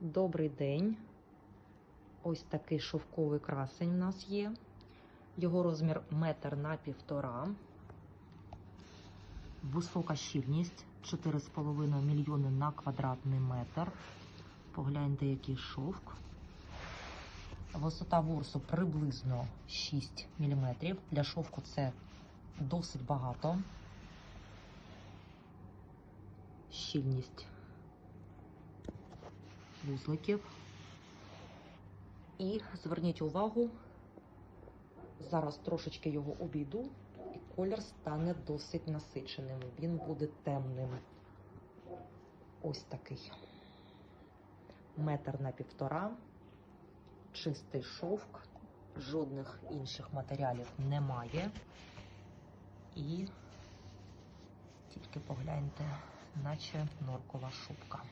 Добрий день. Ось такий шовковий красень у нас є. Його розмір метр на півтора. Висока щільність 4,5 мільйони на квадратний метр. Погляньте, який шовк. Висота ворсу приблизно 6 мм. Для шовку це досить багато. Щільність вузликів. І зверніть увагу, зараз трошечки його обійду, і колір стане досить насиченим. Він буде темним. Ось такий. Метр на півтора, чистий шовк, жодних інших матеріалів немає. І тільки погляньте, наче норкова шубка.